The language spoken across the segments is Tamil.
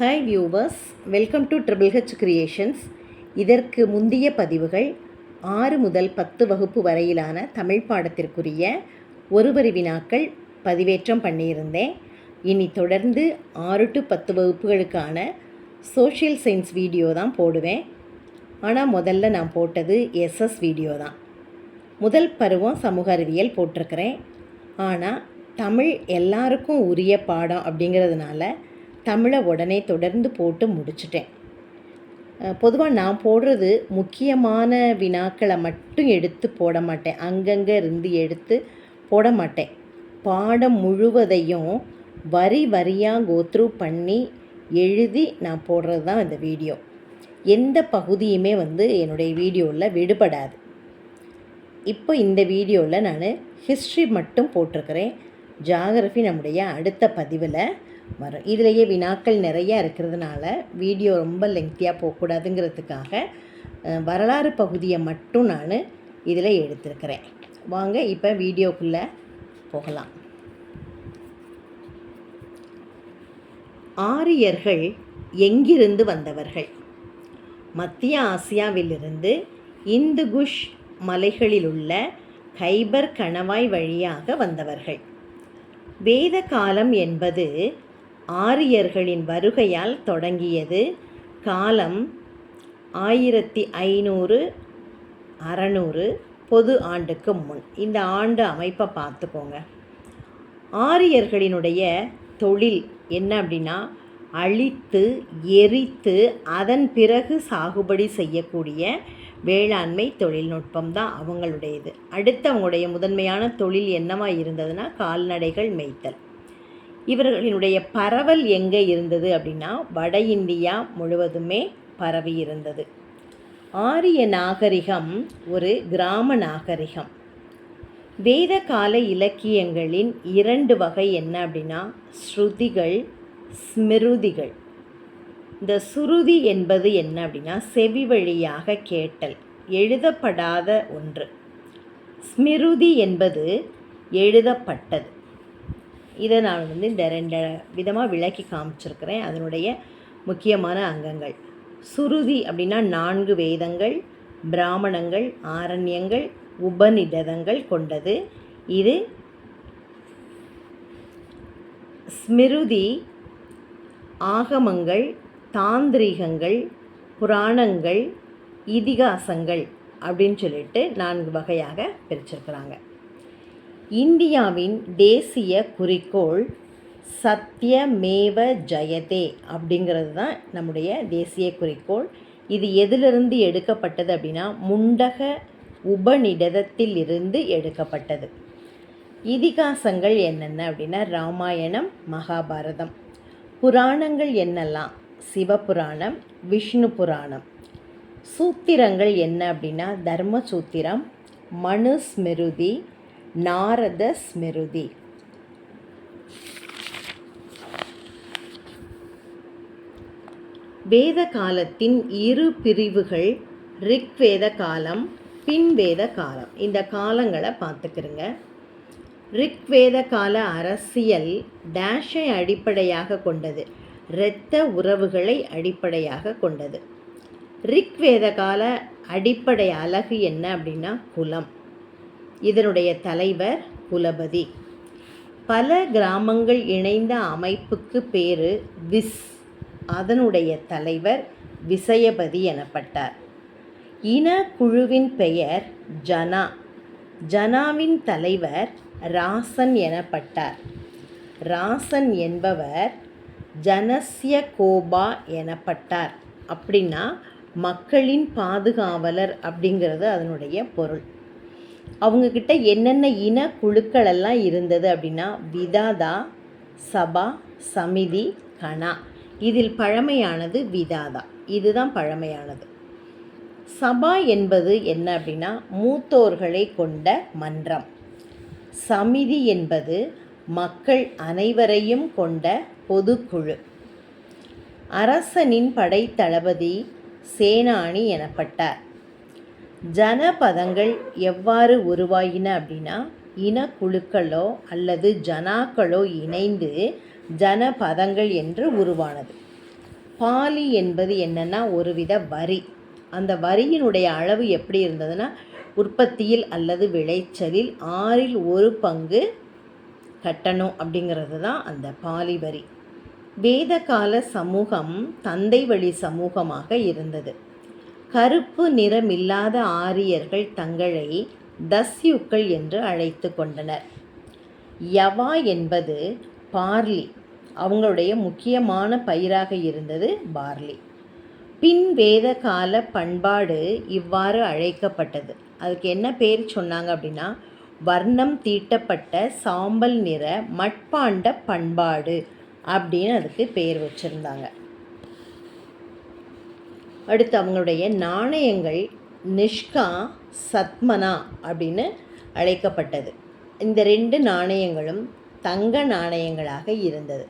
Hi viewers welcome to triple H creations இதற்கு முந்தைய பதிவுகள் ஆறு முதல் பத்து வகுப்பு வரையிலான தமிழ் பாடத்திற்குரிய ஒருவரி வினாக்கள் பதிவேற்றம் பண்ணியிருந்தேன். இனி தொடர்ந்து ஆறு டு பத்து வகுப்புகளுக்கான சோஷியல் சயின்ஸ் வீடியோ தான் போடுவேன். ஆனால் முதல்ல நான் போட்டது எஸ்எஸ் வீடியோ தான். முதல் பருவம் சமூக அறிவியல் போட்டிருக்கிறேன். ஆனால் தமிழ் எல்லாருக்கும் உரிய பாடம் அப்படிங்கிறதுனால தமிழை உடனே தொடர்ந்து போட்டு முடிச்சிட்டேன். பொதுவாக நான் போடுறது முக்கியமான வினாக்களை மட்டும் எடுத்து போட மாட்டேன். அங்கங்கே இருந்து எடுத்து போட மாட்டேன். பாடம் முழுவதையும் வரி வரியாக கோத்ரூ பண்ணி எழுதி நான் போடுறது தான் இந்த வீடியோ. எந்த பகுதியுமே வந்து என்னுடைய வீடியோவில் விடுபடாது. இப்போ இந்த வீடியோவில் நான் ஹிஸ்ட்ரி மட்டும் போட்டிருக்கிறேன். ஜாகிரஃபி நம்முடைய அடுத்த பதிவில். வரும் இதுலேயே வினாக்கள் நிறையா இருக்கிறதுனால வீடியோ ரொம்ப லெங்க்த்தியாக போகக்கூடாதுங்கிறதுக்காக வரலாறு பகுதியை மட்டும் நான் இதில் எடுத்திருக்கிறேன். வாங்க இப்போ வீடியோக்குள்ளே போகலாம். ஆரியர்கள் எங்கிருந்து வந்தவர்கள்? மத்திய ஆசியாவிலிருந்து இந்து குஷ் மலைகளிலுள்ள கைபர் கணவாய் வழியாக வந்தவர்கள். வேத காலம் என்பது ஆரியர்களின் வருகையால் தொடங்கியது. காலம் ஆயிரத்தி ஐநூறு அறநூறு பொது ஆண்டுக்கு முன். இந்த ஆண்டு அமைப்பை பார்த்துக்கோங்க. ஆரியர்களினுடைய தொழில் என்ன அப்படின்னா அழித்து எரித்து அதன் பிறகு சாகுபடி செய்யக்கூடிய வேளாண்மை தொழில்நுட்பம் தான் அவங்களுடையது. அடுத்து அவங்களுடைய முதன்மையான தொழில் என்னவா இருந்ததுன்னா கால்நடைகள் மேய்த்தல். இவர்களினுடைய பரவல் எங்கே இருந்தது அப்படின்னா வட இந்தியா முழுவதுமே பரவி இருந்தது. ஆரிய நாகரிகம் ஒரு கிராம நாகரிகம். வேத கால இலக்கியங்களின் இரண்டு வகை என்ன அப்படின்னா ஸ்ருதிகள் ஸ்மிருதிகள். இந்த சுருதி என்பது என்ன அப்படின்னா செவி வழியாக கேட்டல் எழுதப்படாத ஒன்று. ஸ்மிருதி என்பது எழுதப்பட்டது. இதை நான் வந்து இந்த ரெண்டு விதமாக விளக்கி காமிச்சிருக்கிறேன். அதனுடைய முக்கியமான அங்கங்கள். சுருதி அப்படின்னா நான்கு வேதங்கள் பிராமணங்கள் ஆரண்யங்கள் உபநிடதங்கள் கொண்டது. இது ஸ்மிருதி ஆகமங்கள் தாந்திரீகங்கள் புராணங்கள் இதிகாசங்கள் அப்படின்னு சொல்லிட்டு நான்கு வகையாக பிரிச்சிருக்கிறாங்க. இந்தியாவின் தேசிய குறிக்கோள் சத்யமேவ ஜெயதே அப்படிங்கிறது தான் நம்முடைய தேசிய குறிக்கோள். இது எதிலிருந்து எடுக்கப்பட்டது அப்படின்னா முண்டக உபநிடதத்தில் இருந்து எடுக்கப்பட்டது. இதிகாசங்கள் என்னென்ன அப்படின்னா ராமாயணம் மகாபாரதம். புராணங்கள் என்னெல்லாம்? சிவபுராணம் விஷ்ணு புராணம். சூத்திரங்கள் என்ன அப்படின்னா தர்ம சூத்திரம் மனுஸ்மிருதி நாரத ஸ்மிருதி. வேத காலத்தின் இரு பிரிவுகள் ரிக்வேத காலம் பின்வேத காலம். இந்த காலங்களை பார்த்துக்கிறோங்க. ரிக்வேத கால அரசியல் டேஷை அடிப்படையாக கொண்டது. இரத்த உறவுகளை அடிப்படையாக கொண்டது. ரிக்வேத கால அடிப்படை அழகு என்ன அப்படின்னா குலம். இதனுடைய தலைவர் குலபதி. பல கிராமங்கள் இணைந்த அமைப்புக்கு பேரு விஸ். அதனுடைய தலைவர் விசயபதி எனப்பட்டார். இன குழுவின் பெயர் ஜனா. ஜனாவின் தலைவர் ராசன் எனப்பட்டார். ராசன் என்பவர் ஜனஸ்ய கோபா எனப்பட்டார். அப்படின்னா மக்களின் பாதுகாவலர் அப்படிங்கிறது அதனுடைய பொருள். அவங்கக்கிட்ட என்னென்ன இன குழுக்கள் எல்லாம் இருந்தது அப்படின்னா விதாதா சபா சமிதி கணா. இதில் பழமையானது விதாதா. இதுதான் பழமையானது. சபா என்பது என்ன அப்படின்னா மூத்தோர்களை கொண்ட மன்றம். சமிதி என்பது மக்கள் அனைவரையும் கொண்ட பொதுக்குழு. அரசனின் படைத்தளபதி சேனானி எனப்பட்டார். ஜனபதங்கள் எவ்வாறு உருவாயின அப்படின்னா இனக்குழுக்களோ அல்லது ஜனாக்களோ இணைந்து ஜனபதங்கள் என்று உருவானது. பாலி என்பது என்னன்னா ஒருவித வரி. அந்த வரியினுடைய அளவு எப்படி இருந்ததுன்னா உற்பத்தியில் அல்லது விளைச்சலில் ஆறில் ஒரு பங்கு கட்டணும் அப்படிங்கிறது தான் அந்த பாலி வரி. வேதகால சமூகம் தந்தை வழி சமூகமாக இருந்தது. கருப்பு நிறமில்லாத ஆரியர்கள் தங்களை தஸ்யுக்கள் என்று அழைத்து கொண்டனர். யவா என்பது பார்லி. அவங்களுடைய முக்கியமான பயிராக இருந்தது பார்லி. பின் வேத கால பண்பாடு இவ்வாறு அழைக்கப்பட்டது. அதுக்கு என்ன பேர் சொன்னாங்க அப்படின்னா வர்ணம் தீட்டப்பட்ட சாம்பல் நிற மட்பாண்ட பண்பாடு அப்படின்னு அதுக்கு பேர் வச்சுருந்தாங்க. அடுத்து அவங்களுடைய நாணயங்கள் நிஷ்கா சத்மனா அப்படின்னு அழைக்கப்பட்டது. இந்த ரெண்டு நாணயங்களும் தங்க நாணயங்களாக இருந்தது.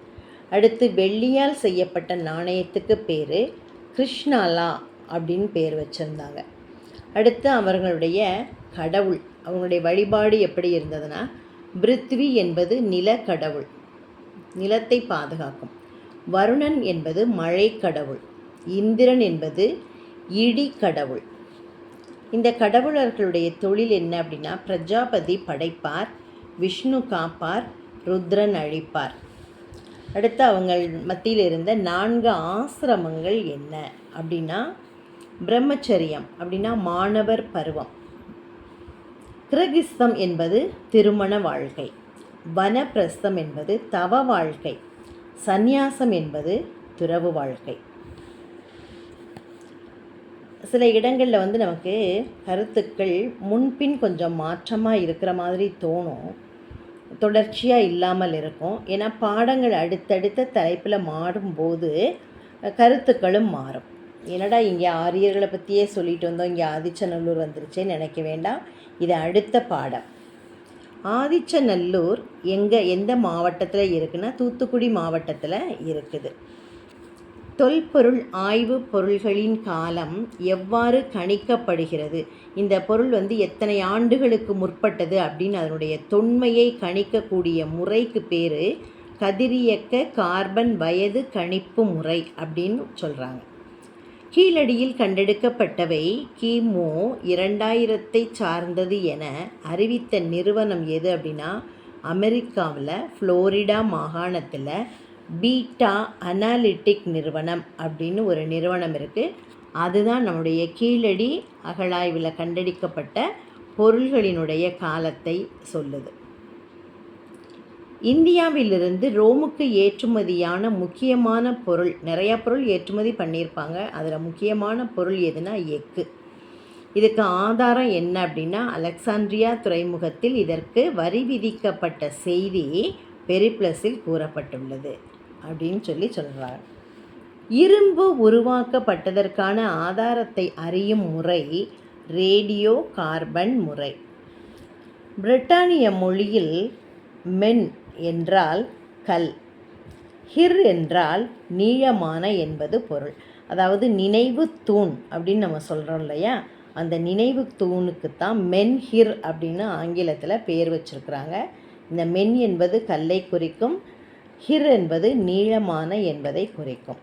அடுத்து வெள்ளியால் செய்யப்பட்ட நாணயத்துக்கு பேர் கிருஷ்ணாலா அப்படின்னு பேர் வச்சுருந்தாங்க. அடுத்து அவர்களுடைய கடவுள் அவங்களுடைய வழிபாடு எப்படி இருந்ததுன்னா பிருத்வி என்பது நில கடவுள் நிலத்தை பாதுகாக்கும். வருணன் என்பது மழை கடவுள். இந்திரன் என்பது இடி கடவுள். இந்த கடவுளர்களுடைய தொழில் என்ன அப்படின்னா பிரஜாபதி படைப்பார் விஷ்ணு காப்பார் ருத்ரன் அழிப்பார். அடுத்து அவங்கள் மத்தியில் இருந்த நான்கு ஆசிரமங்கள் என்ன அப்படின்னா பிரம்மச்சரியம் அப்படின்னா மாணவர் பருவம். கிரகிஸ்தம் என்பது திருமண வாழ்க்கை. வனப்பிரஸ்தம் என்பது தவ வாழ்க்கை. சந்நியாசம் என்பது துறவு வாழ்க்கை. சில இடங்களில் வந்து நமக்கு கருத்துக்கள் முன்பின் கொஞ்சம் மாற்றமாக இருக்கிற மாதிரி தோணும். தொடர்ச்சியாக இல்லாமல் இருக்கும். ஏன்னா பாடங்கள் அடுத்தடுத்த தலைப்பில் மாறும்போது கருத்துக்களும் மாறும். என்னடா இங்கே ஆரியர்களை பற்றியே சொல்லிட்டு வந்தோம் இங்கே ஆதிச்சநல்லூர் வந்துருச்சேன்னு நினைக்க வேண்டாம். இது அடுத்த பாடம். ஆதிச்சநல்லூர் எங்கே எந்த மாவட்டத்தில் இருக்குன்னா தூத்துக்குடி மாவட்டத்தில் இருக்குது. தொல்பொருள் ஆய்வு பொருள்களின் காலம் எவ்வாறு கணிக்கப்படுகிறது? இந்த பொருள் வந்து எத்தனை ஆண்டுகளுக்கு முற்பட்டது அப்படின்னு அதனுடைய தொன்மையை கணிக்கக்கூடிய முறைக்கு பேர் கதிரியக்க கார்பன் வயது கணிப்பு முறை அப்படின்னு சொல்கிறாங்க கீழடியில் கண்டெடுக்கப்பட்டவை கிமு இரண்டாயிரத்தை சார்ந்தது என அறிவித்த நிறுவனம் எது அப்படின்னா அமெரிக்காவில் ஃப்ளோரிடா மாகாணத்தில் பீட்டா அனாலிட்டிக் நிறுவனம் அப்படின்னு ஒரு நிறுவனம் இருக்குது அதுதான் நம்முடைய கீழடி அகழாய்வில் கண்டெடுக்கப்பட்ட பொருள்களினுடைய காலத்தை சொல்லுது. இந்தியாவிலிருந்து ரோமுக்கு ஏற்றுமதியான முக்கியமான பொருள் நிறையா பொருள் ஏற்றுமதி பண்ணியிருப்பாங்க. அதில் முக்கியமான பொருள் எதுனா எக்கு இதுக்கு ஆதாரம் என்ன அப்படின்னா அலெக்சாண்ட்ரியா துறைமுகத்தில் இதற்கு வரி விதிக்கப்பட்ட செய்தி பெரிப்ளஸில் கூறப்பட்டுள்ளது. அப்படின்னு சொல்லி சொல்கிறார் இரும்பு உருவாக்கப்பட்டதற்கான ஆதாரத்தை அறியும் முறை ரேடியோ கார்பன் முறை. பிரிட்டானிய மொழியில் மென் என்றால் கல் ஹிர் என்றால் நீளமான என்பது பொருள். அதாவது நினைவு தூண் அப்படின்னு நம்ம சொல்கிறோம் இல்லையா? அந்த நினைவு தூணுக்கு தான் மென் ஹிர் அப்படின்னு ஆங்கிலத்தில் பேர் வச்சுருக்குறாங்க. இந்த மென் என்பது கல்லை குறிக்கும் ஹிர் என்பது நீளமான என்பதை குறிக்கும்.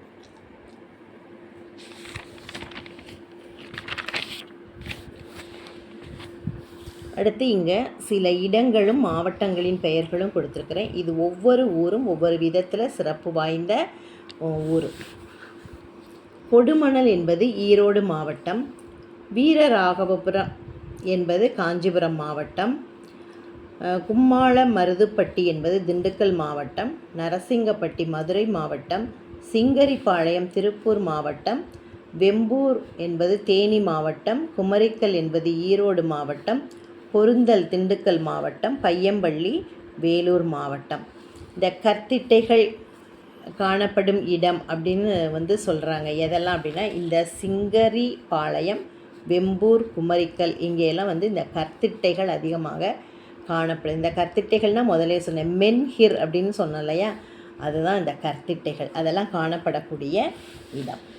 அடுத்து இங்கே சில இடங்களும் மாவட்டங்களின் பெயர்களும் கொடுத்துருக்குறேன். இது ஒவ்வொரு ஊரும் ஒவ்வொரு விதத்தில் சிறப்பு வாய்ந்த ஊர். கொடுமணல் என்பது ஈரோடு மாவட்டம். வீரராகவபுரம் என்பது காஞ்சிபுரம் மாவட்டம். கும்மாள மருதுப்பட்டி என்பது திண்டுக்கல் மாவட்டம் நரசிங்கப்பட்டி மதுரை மாவட்டம் சிங்கரிப்பாளையம் திருப்பூர் மாவட்டம் வெம்பூர் என்பது தேனி மாவட்டம் குமரிக்கல் என்பது ஈரோடு மாவட்டம் பொருந்தல் திண்டுக்கல் மாவட்டம் பையம்பள்ளி வேலூர் மாவட்டம். இந்த கற்திட்டைகள் காணப்படும் இடம் அப்படின்னு வந்து சொல்கிறாங்க எதெல்லாம் அப்படின்னா இந்த சிங்கரி பாளையம் வெம்பூர் குமரிக்கல் இங்கேயெல்லாம் வந்து இந்த கற்திட்டைகள் அதிகமாக காணப்படும். இந்த கற்திட்டைகள்னால் முதலே சொன்னேன் மென்ஹிர் அப்படின்னு சொன்னோம் இல்லையா? அதுதான் இந்த கற்திட்டைகள். அதெல்லாம் காணப்படக்கூடிய இடம்.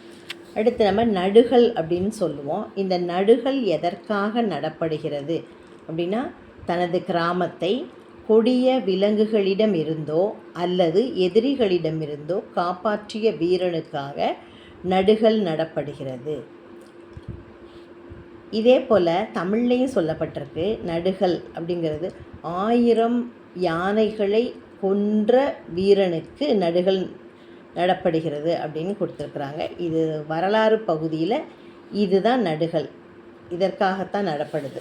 அடுத்து நம்ம நடுகள் அப்படின்னு சொல்லுவோம். இந்த நடுகள் எதற்காக நடப்படுகிறது? அப்படின்னா தனது கிராமத்தை கொடிய விலங்குகளிடம் இருந்தோ அல்லது எதிரிகளிடமிருந்தோ காப்பாற்றிய வீரனுக்காக நடுகள் நடப்படுகிறது. இதே போல் தமிழ்லையும் சொல்லப்பட்டிருக்கு நடுகள் அப்படிங்கிறது. ஆயிரம் யானைகளை கொன்ற வீரனுக்கு நடுகள் நடப்படுகிறது அப்படின்னு கொடுத்துருக்குறாங்க. இது வரலாறு பகுதியில் இதுதான் நடுகள். இதற்காகத்தான் நடப்படுது.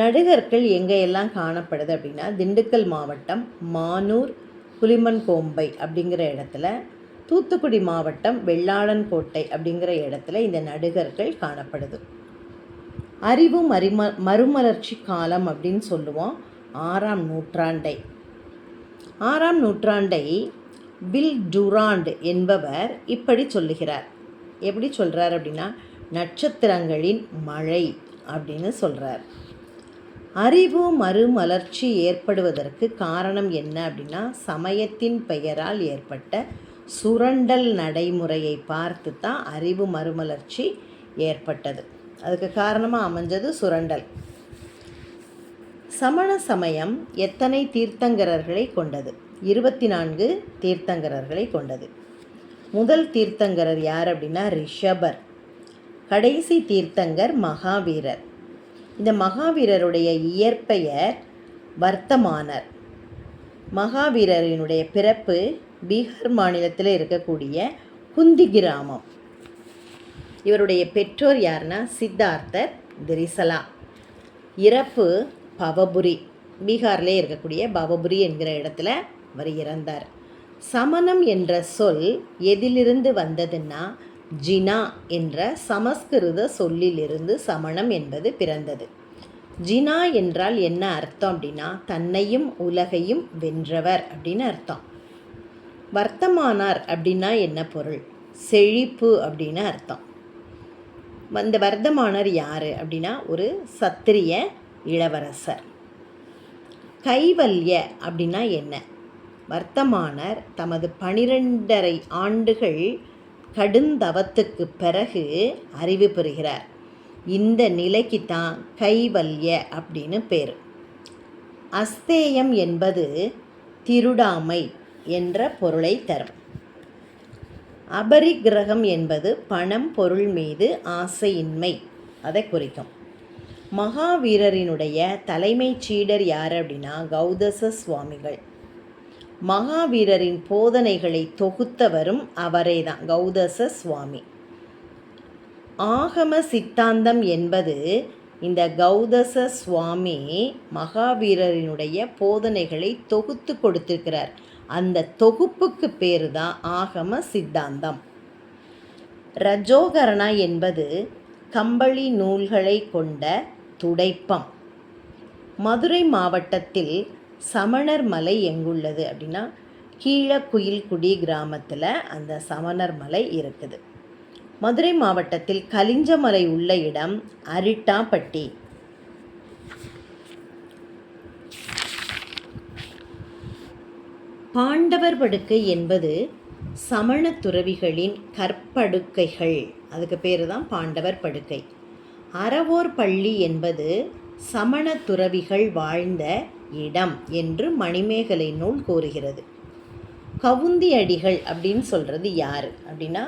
நடுகர்கள் எங்கெல்லாம் காணப்படுது அப்படின்னா திண்டுக்கல் மாவட்டம் மானூர் புலிமன் கோம்பை அப்படிங்கிற இடத்துல தூத்துக்குடி மாவட்டம் வெள்ளாளன் கோட்டை அப்படிங்கிற இடத்துல இந்த நடுகர்கள் காணப்படுது. அறிவு மறிம மறுமலர்ச்சி காலம் அப்படின்னு சொல்லுவோம். ஆறாம் நூற்றாண்டை. ஆறாம் நூற்றாண்டை வில் டுராண்ட் என்பவர் இப்படி சொல்லுகிறார். எப்படி சொல்கிறார் அப்படின்னா நட்சத்திரங்களின் மழை அப்படின்னு சொல்கிறார் அறிவு மறுமலர்ச்சி ஏற்படுவதற்கு காரணம் என்ன அப்படின்னா சமயத்தின் பெயரால் ஏற்பட்ட சுரண்டல் நடைமுறையை பார்த்து தான் அறிவு மறுமலர்ச்சி ஏற்பட்டது. அதுக்கு காரணமாக அமைஞ்சது சுரண்டல். சமண சமயம் எத்தனை தீர்த்தங்கரர்களை கொண்டது? இருபத்தி நான்கு தீர்த்தங்கரர்களை கொண்டது. முதல் தீர்த்தங்கரர் யார் அப்படின்னா ரிஷபர். கடைசி தீர்த்தங்கர் மகாவீரர். இந்த மகாவீரருடைய இயற்பெயர் வர்த்தமானர். மகாவீரரினுடைய பிறப்பு பீகார் மாநிலத்தில் இருக்கக்கூடிய குந்தி கிராமம். இவருடைய பெற்றோர் யாருன்னா? சித்தார்த்தர் திரிசலா. இறப்பு பவபுரி. பீகார்லே இருக்கக்கூடிய பவபுரி என்கிற இடத்துல அவர் இறந்தார். சமணம் என்ற சொல் எதிலிருந்து வந்ததுன்னா ஜினா என்ற சமஸ்கிருத சொல்லிலிருந்து சமணம் என்பது பிறந்தது. ஜினா என்றால் என்ன அர்த்தம் அப்படின்னா தன்னையும் உலகையும் வென்றவர் அப்படின்னு அர்த்தம். வர்த்தமானார் அப்படின்னா என்ன பொருள்? செழிப்பு அப்படின்னு அர்த்தம். வந்த வர்த்தமானர் யார் அப்படின்னா ஒரு சத்திரிய இளவரசர். கைவல்ய அப்படின்னா என்ன? வர்த்தமானர் தமது பனிரெண்டரை ஆண்டுகள் கடுந்தவத்துக்கு பிறகு அறிவு பெறுகிறார். இந்த நிலைக்கு தான் கைவல்ய அப்படின்னு பேர். அஸ்தேயம் என்பது திருடாமை என்ற பொருளை தரும். அபரிக்கிரகம் என்பது பணம் பொருள் மீது ஆசையின்மை. அதை குறிக்கும். மகாவீரரினுடைய தலைமைச் சீடர் யார் அப்படின்னா கௌதச சுவாமிகள். மகாவீரரின் போதனைகளை தொகுத்தவரும் அவரே தான் கௌதச சுவாமி. ஆகம சித்தாந்தம் என்பது இந்த கௌதச சுவாமி மகாவீரரினுடைய போதனைகளை தொகுத்து கொடுத்திருக்கிறார். அந்த தொகுப்புக்கு பேர் தான் ஆகம சித்தாந்தம். ரஜோகரணா என்பது கம்பளி நூல்களை கொண்ட துடைப்பம். மதுரை மாவட்டத்தில் சமணர் மலை எங்குள்ளது அப்படின்னா கீழக்குயில்குடி கிராமத்தில் அந்த சமணர் மலை இருக்குது. மதுரை மாவட்டத்தில் கலிஞ்சமலை உள்ள இடம் அரிட்டாப்பட்டி. பாண்டவர் படுக்கை என்பது சமண துறவிகளின் கற்படுக்கைகள். அதுக்கு பேர் தான் பாண்டவர் படுக்கை. அறவோர் பள்ளி என்பது சமண துறவிகள் வாழ்ந்த இடம் என்று மணிமேகலை நூல் கூறுகிறது. கவுந்தி அடிகள் அப்படின்னு சொல்கிறது யார்? அப்படின்னா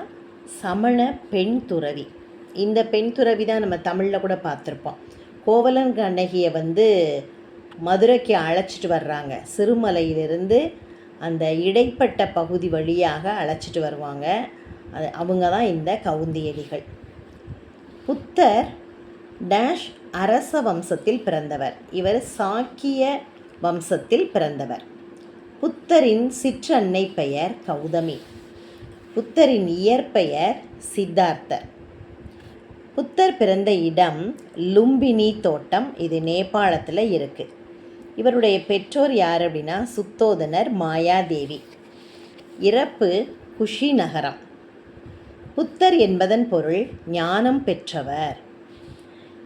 சமண பெண் துறவி. இந்த பெண் துறவி தான் நம்ம தமிழில் கூட பார்த்துருப்போம். கோவலன் கண்ணகியை வந்து மதுரைக்கு அழைச்சிட்டு வர்றாங்க. சிறுமலையிலிருந்து அந்த இடைப்பட்ட பகுதி வழியாக அழைச்சிட்டு வருவாங்க. அது அவங்க தான் இந்த கவுந்தியடிகள். புத்தர் டேஷ் அரச வம்சத்தில் பிறந்தவர். இவர் சாக்கிய வம்சத்தில் பிறந்தவர். புத்தரின் சிற்றன்னை பெயர் கௌதமி. புத்தரின் இயற்பெயர் சித்தார்த்தர். புத்தர் பிறந்த இடம் லும்பினி தோட்டம். இது நேபாளத்தில் இருக்குது இவருடைய பெற்றோர் யார் அப்படின்னா சுத்தோதனர் மாயாதேவி. இறப்பு குஷி நகரம் புத்தர் என்பதன் பொருள் ஞானம் பெற்றவர்.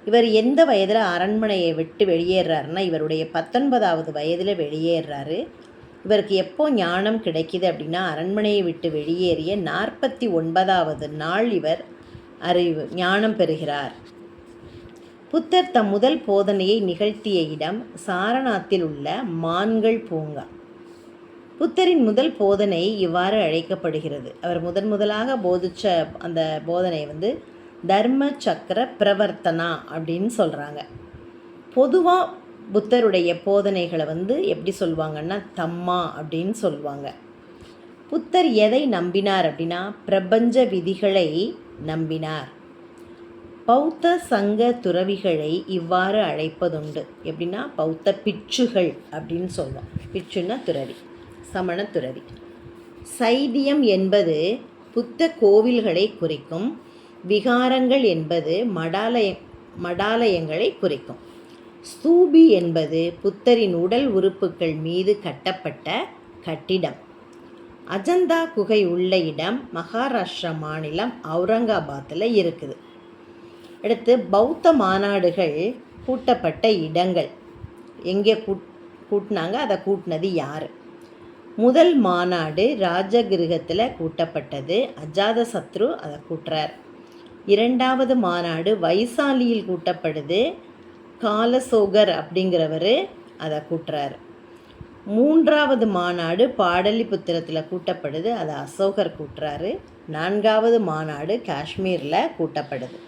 இவர் எந்த வயதில் அரண்மனையை விட்டு வெளியேறாருன்னா இவருடைய பத்தொன்பதாவது வயதில் வெளியேறாரு. இவருக்கு எப்போ ஞானம் கிடைக்கிது அப்படின்னா அரண்மனையை விட்டு வெளியேறிய நாற்பத்தி ஒன்பதாவது நாள் இவர் அறிவு ஞானம் பெறுகிறார். புத்தர் தம் முதல் போதனையை நிகழ்த்திய இடம் சாரநாத்தில் உள்ள மான்கள் பூங்கா. புத்தரின் முதல் போதனை இவ்வாறு அழைக்கப்படுகிறது. அவர் முதன் முதலாக போதிச்ச அந்த போதனை வந்து தர்ம சக்கர பிரவர்த்தனா அப்படின்னு சொல்கிறாங்க பொதுவாக புத்தருடைய போதனைகளை வந்து எப்படி சொல்லுவாங்கன்னா தம்மா அப்படின்னு சொல்லுவாங்க. புத்தர் எதை நம்பினார் அப்படின்னா பிரபஞ்ச விதிகளை நம்பினார். பௌத்த சங்க துறவிகளை இவ்வாறு அழைப்பதுண்டு. எப்படின்னா பௌத்த பிட்சுகள் அப்படின்னு சொல்லுவோம். பிட்சுன்னா துறவி சமண துறவி. சைதியம் என்பது புத்த கோவில்களை குறிக்கும் விகாரங்கள் என்பது மடாலய மடாலயங்களை குறிக்கும். ஸ்தூபி என்பது புத்தரின் உடல் உறுப்புகள் மீது கட்டப்பட்ட கட்டிடம். அஜந்தா குகை உள்ள இடம் மகாராஷ்டிரா மாநிலம் அவுரங்காபாத்தில் இருக்குது. அடுத்து பௌத்த மாநாடுகள் கூட்டப்பட்ட இடங்கள். எங்கே கூட் கூட்டினாங்க? அதை கூட்டினது யார்? முதல் மாநாடு ராஜகிருகத்தில் கூட்டப்பட்டது. அஜாதசத்ரு அதை கூட்டுறார். இரண்டாவது மாநாடு வைசாலியில் கூட்டப்படுது. காலசோகர் அப்படிங்கிறவர் அதை கூட்டுறாரு. மூன்றாவது மாநாடு பாடலிபுத்திரத்தில் கூட்டப்படுது. அதை அசோகர் கூட்டுறாரு. நான்காவது மாநாடு காஷ்மீரில் கூட்டப்படுது.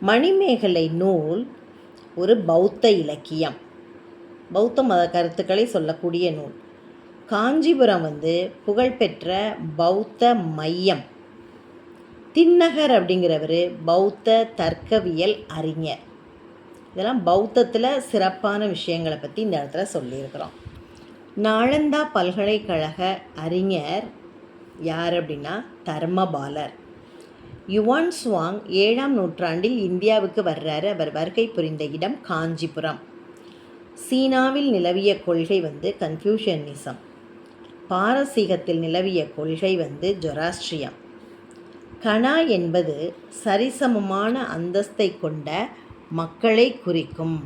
மணிமேகலை நூல் ஒரு பௌத்த இலக்கியம். பௌத்த மத கருத்துக்களை சொல்லக்கூடிய நூல். காஞ்சிபுரம் வந்து புகழ்பெற்ற பௌத்த மையம். தின்னகர் அப்படிங்கிறவர் பௌத்த தர்க்கவியல் அறிஞர். இதெல்லாம் பௌத்தத்தில் சிறப்பான விஷயங்களை பற்றி இந்த இடத்துல சொல்லியிருக்கிறோம். நாளந்தா பல்கலைக்கழக அறிஞர் யார் அப்படின்னா தர்மபாலர். யுவான் சுவாங் ஏழாம் நூற்றாண்டில் இந்தியாவுக்கு வர்றாரு. அவர் வருகை புரிந்த இடம் காஞ்சிபுரம். சீனாவில் நிலவிய கொள்கை வந்து கன்ஃபியூஷனிசம் பாரசீகத்தில் நிலவிய கொள்கை வந்து ஜொராஸ்ட்ரியம். கணா என்பது சரிசமமான அந்தஸ்தை கொண்ட மக்களை குறிக்கும்.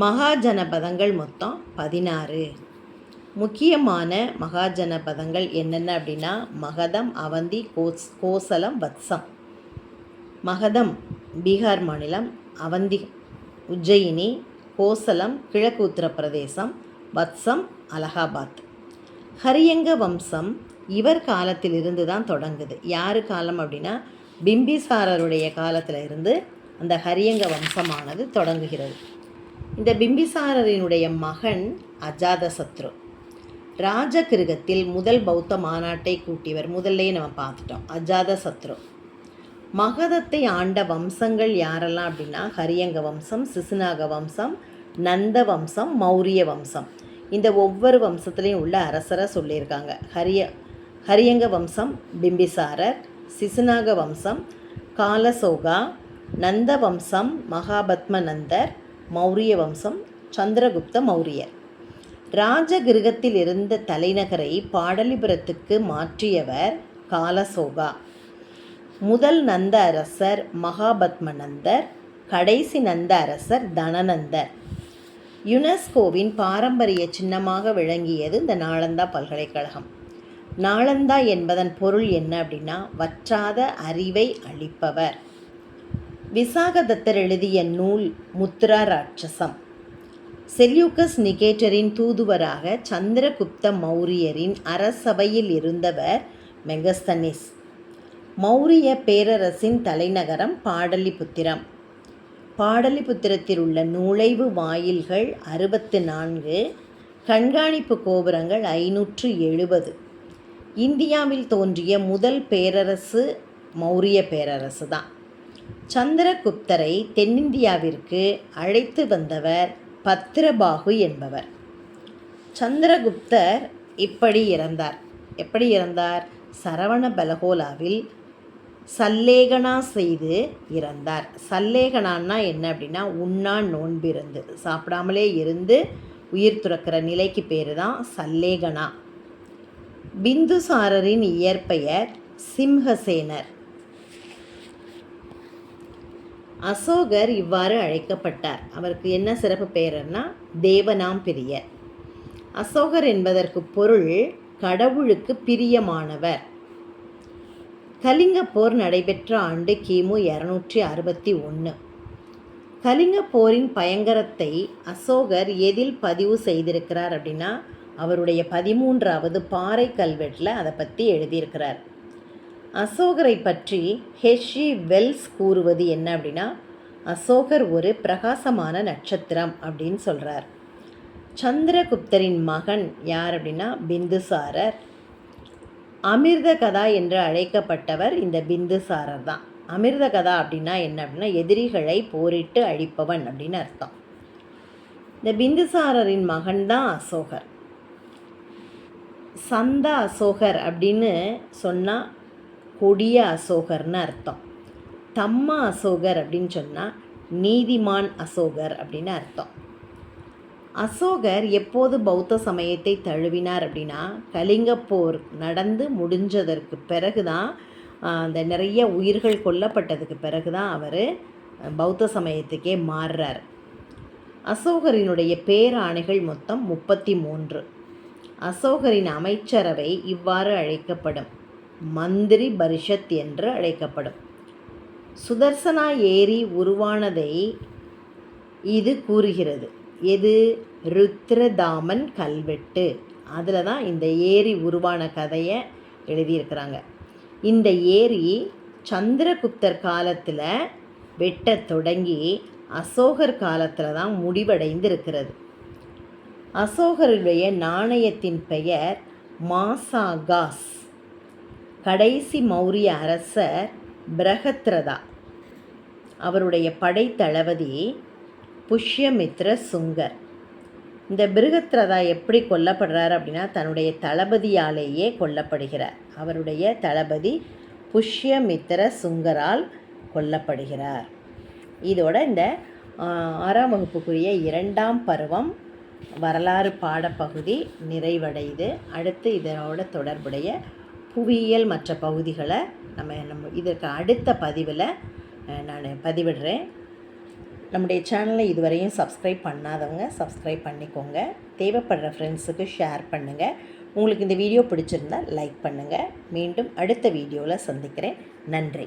மகாஜனபதங்கள் மொத்தம் பதினாறு. முக்கியமான மகாஜனபதங்கள் என்னென்ன அப்படின்னா மகதம் அவந்தி கோஸ் கோசலம் வத்சம். மகதம் பீகார் மாநிலம் அவந்தி உஜ்ஜயினி கோசலம் கிழக்கு உத்தரப்பிரதேசம் வத்சம் அலகாபாத். ஹரியங்க வம்சம் இவர் காலத்தில் இருந்து தான் தொடங்குது. யார் காலம் அப்படின்னா பிம்பிசாரருடைய காலத்தில் இருந்து அந்த ஹரியங்க வம்சமானது தொடங்குகிறது. இந்த பிம்பிசாரரினுடைய மகன் அஜாதசத்ரு. ராஜகிருகத்தில் முதல் பௌத்த மாநாட்டை கூட்டியவர் முதல்லையே நம்ம பார்த்துட்டோம். அஜாதசத்ரு மகதத்தை ஆண்ட வம்சங்கள் யாரெல்லாம் அப்படின்னா ஹரியங்க வம்சம் சிசுநாக வம்சம் நந்த வம்சம் மௌரிய வம்சம். இந்த ஒவ்வொரு வம்சத்துலேயும் உள்ள அரசரை சொல்லியிருக்காங்க. ஹரிய ஹரியங்க வம்சம் பிம்பிசாரர் சிசுநாக வம்சம் காலசோகா நந்த வம்சம் மகாபத்ம நந்தர் மௌரிய வம்சம் சந்திரகுப்த மௌரியர். ராஜகிருகத்தில் இருந்த தலைநகரை பாடலிபுரத்துக்கு மாற்றியவர் காலசோகா. முதல் நந்த அரசர் மகாபத்மநந்தர் கடைசி நந்த அரசர் தனநந்தர். யுனெஸ்கோவின் பாரம்பரிய சின்னமாக விளங்கியது இந்த நாளந்தா பல்கலைக்கழகம். நாளந்தா என்பதன் பொருள் என்ன அப்படின்னா வற்றாத அறிவை அளிப்பவர். விசாகதத்தர் எழுதிய நூல் முத்ரா ராட்சசம். செல்யூக்கஸ் நிகேட்டரின் தூதுவராக சந்திரகுப்த மௌரியரின் அரசபையில் இருந்தவர் மெகஸ்தனிஸ். மௌரிய பேரரசின் தலைநகரம் பாடலிபுத்திரம். பாடலிபுத்திரத்தில் உள்ள நுழைவு வாயில்கள் அறுபத்து நான்கு கண்காணிப்பு கோபுரங்கள் ஐநூற்று எழுபது. இந்தியாவில் தோன்றிய முதல் பேரரசு மௌரிய பேரரசு தான் சந்திரகுப்தரை தென்னிந்தியாவிற்கு அழைத்து வந்தவர் பத்திரபாகு என்பவர். சந்திரகுப்தர் இப்படி இறந்தார். எப்படி இறந்தார்? சரவண பலகோலாவில் சல்லேகனா செய்து இறந்தார். சல்லேகனான்னா என்ன அப்படின்னா உண்ணா நோன்பிருந்து சாப்பிடாமலே இருந்து உயிர் துறக்கிற நிலைக்கு பேர் தான் சல்லேகனா. பிந்துசாரரின் இயற்பெயர் சிம்ஹசேனர். அசோகர் இவ்வாறு அழைக்கப்பட்டார். அவருக்கு என்ன சிறப்பு பெயர்னா தேவனாம் பிரியர். அசோகர் என்பதற்கு பொருள் கடவுளுக்கு பிரியமானவர். கலிங்க போர் நடைபெற்ற ஆண்டு கிமு இரநூற்றி அறுபத்தி ஒன்று. கலிங்க போரின் பயங்கரத்தை அசோகர் எதில் பதிவு செய்திருக்கிறார் அப்படின்னா அவருடைய பதிமூன்றாவது பாறை கல்வெட்டில் அதை பற்றி எழுதியிருக்கிறார். அசோகரை பற்றி ஹெஷி வெல்ஸ் கூறுவது என்ன அப்படின்னா அசோகர் ஒரு பிரகாசமான நட்சத்திரம் அப்படின்னு சொல்கிறார் சந்திரகுப்தரின் மகன் யார் அப்படின்னா பிந்துசாரர். அமிர்த கதா என்று அழைக்கப்பட்டவர் இந்த பிந்துசாரர் தான். அமிர்த கதா அப்படின்னா என்ன அப்படின்னா எதிரிகளை போரிட்டு அழிப்பவன் அப்படின்னு அர்த்தம். இந்த பிந்துசாரரின் மகன் தான் அசோகர். சந்த அசோகர் அப்படின்னு சொன்னால் கொடிய அசோகர்னு அர்த்தம். தம்ம அசோகர் அப்படின்னு சொன்னால் நீதிமான் அசோகர் அப்படின்னு அர்த்தம். அசோகர் எப்போது பௌத்த சமயத்தை தழுவினார் அப்படின்னா கலிங்க போர் நடந்து முடிஞ்சதற்கு பிறகு தான் அந்த நிறைய உயிர்கள் கொல்லப்பட்டதுக்கு பிறகு தான் அவர் பௌத்த சமயத்துக்கே மாறுறார். அசோகரினுடைய பேராணைகள் மொத்தம் முப்பத்தி மூன்று. அசோகரின் அமைச்சரவை இவ்வாறு அழைக்கப்படும். மந்திரி பரிஷத் என்று அழைக்கப்படும். சுதர்சனா ஏரி உருவானதை இது கூறுகிறது. எது? ருத்ரதாமன் கல்வெட்டு. அதில் தான் இந்த ஏரி உருவான கதையை எழுதியிருக்கிறாங்க. இந்த ஏரி சந்திரகுப்தர் காலத்தில் வெட்ட தொடங்கி அசோகர் காலத்தில் தான் முடிவடைந்து இருக்கிறது அசோகருடைய நாணயத்தின் பெயர் மாசாகாஸ். கடைசி மௌரிய அரசர் பிரகத்ரதா. அவருடைய படைத்தளபதி புஷ்யமித்ர சுங்கர். இந்த பிருகத்ரதா எப்படி கொல்லப்படுறார் அப்படின்னா தன்னுடைய தளபதியாலேயே கொல்லப்படுகிறார். அவருடைய தளபதி புஷ்யமித்ர சுங்கரால் கொல்லப்படுகிறார். இதோட இந்த ஆறாம் வகுப்புக்குரிய இரண்டாம் பருவம் வரலாறு பாடப்பகுதி நிறைவடையுது. அடுத்து இதனோட தொடர்புடைய புவியியல் மற்ற பகுதிகளை நம்ம நம்ம இதற்கு அடுத்த பதிவில் நான் பதிவிடுறேன். நம்முடைய சேனலை இதுவரையும் சப்ஸ்கிரைப் பண்ணாதவங்க சப்ஸ்கிரைப் பண்ணிக்கோங்க. தேவைப்படுற ஃப்ரெண்ட்ஸுக்கு ஷேர் பண்ணுங்கள் உங்களுக்கு இந்த வீடியோ பிடிச்சிருந்தால் லைக் பண்ணுங்கள் மீண்டும் அடுத்த வீடியோவில் சந்திக்கிறேன். நன்றி.